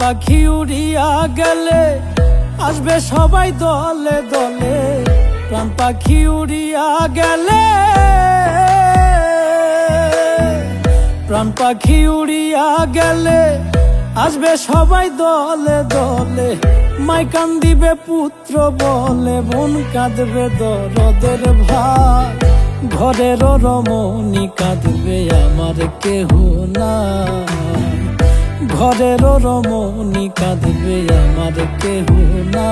পাখি উড়িয়া গেলে, আসবে সবাই দলে দলে। প্রাণ পাখি উড়িয়া গেলে, প্রাণ পাখি উড়িয়া গেলে, আসবে সবাই দলে দলে। মাই কান্দিবে পুত্র বলে বোন কাঁদবে দরদের ভাই ঘরের রমণী কাঁদবে, আমার কেহ না। ঘরের রমণী কাঁদবে আমার কেহ না।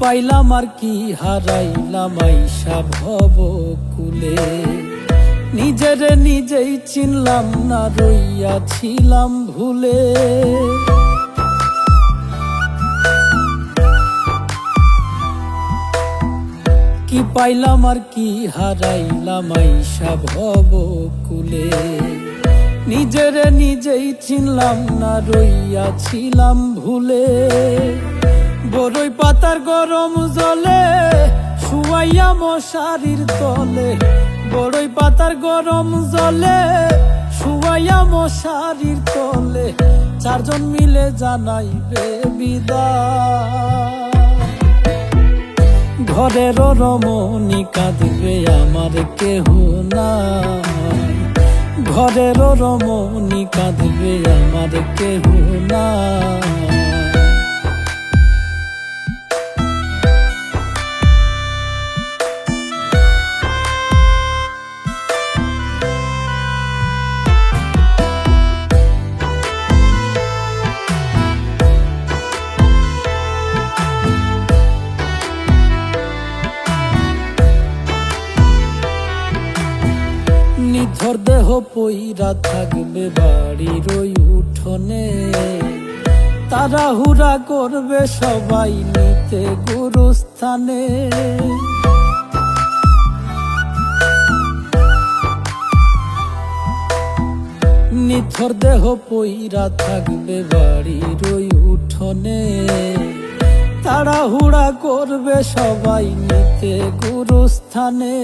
পাইলাম আর কি হারাইলাম আইসা ভব কুলে নিজের নিজেই চিনলাম না রইয়াছিলাম ভুলে। কি পাইলাম আর কি হারাইলাম আইসা ভব কুলে নিজের নিজেই চিনলাম না রইয়াছিলাম ভুলে। বড়ই পাতার গরম জলে, শুয়াইয়া মশারির তলে। বড়ই পাতার গরম জলে, শুয়াইয়া মশারির তলে। চারজন মিলে জানাইবে বিদায়। ঘরের রমণী কাঁদবে, আমার কেহ নাই। ঘরের রমণী কাঁদবে, আমার কেহ নাই। নিথর দেহ পইরা থাকবে বাড়ির ওই উঠোনে। তারা হুরা করবে সবাই নিতে গুরুস্থানে। নিথর দেহ পইরা থাকবে বাড়ির ওই উঠোনে। তারা হুড়া করবে সবাই নিতে গুরুস্থানে।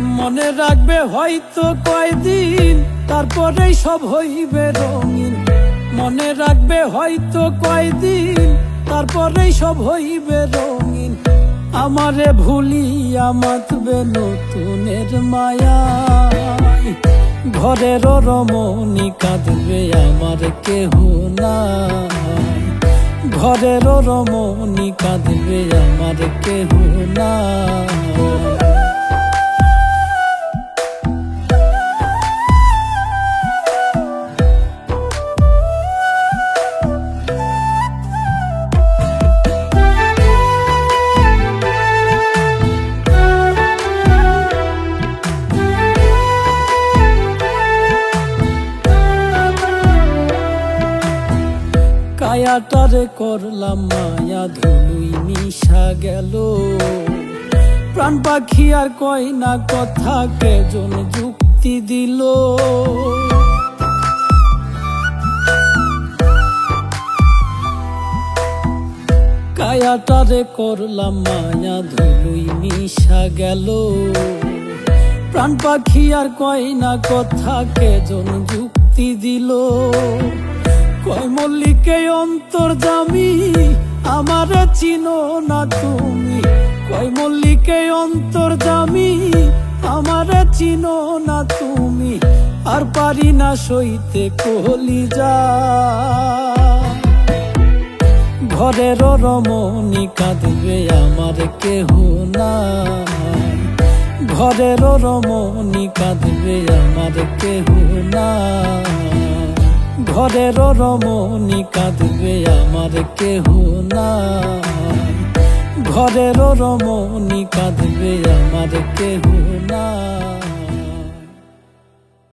মনে রাখবে হয়তো কয়দিন, তারপরেই সব হইবে রঙিন। মনে রাখবে হয়তো কয়দিন, তারপরেই সব হইবে রঙিন। আমারে ভুলিয়া মাতবে নতুনের মায়া। ঘরের রমণী কাঁদবে আমার কেহ না ঘরের রমণী কাঁদবে আমার কেহ নাই। কায়াটারে করলাম মায়া ধুলুই নিশা গেল। প্রাণ পাখি আর কয় না কথা, কেজন যুক্তি দিল। কায়াটারে করলাম মায়া ধুলুই নিশা গেল। প্রাণ পাখি আর কয় না কথা, কেজন যুক্তি দিল। কয়, মল্লিকে অন্তর জামি আমার চিনো না তুমি। কয়, মল্লিকে অন্তর জামি আমার চিনো না তুমি। আর পারি না সইতে কলি যা ঘরের রমণী কাঁদবে আমার কেহ নাই। ঘরের রমণী কাঁদবে আমার কেহ নাই। ঘরের রমণী কাঁদবে আমার কেহ না ঘরের রমণী কাঁদবে আমার কেহ নাই।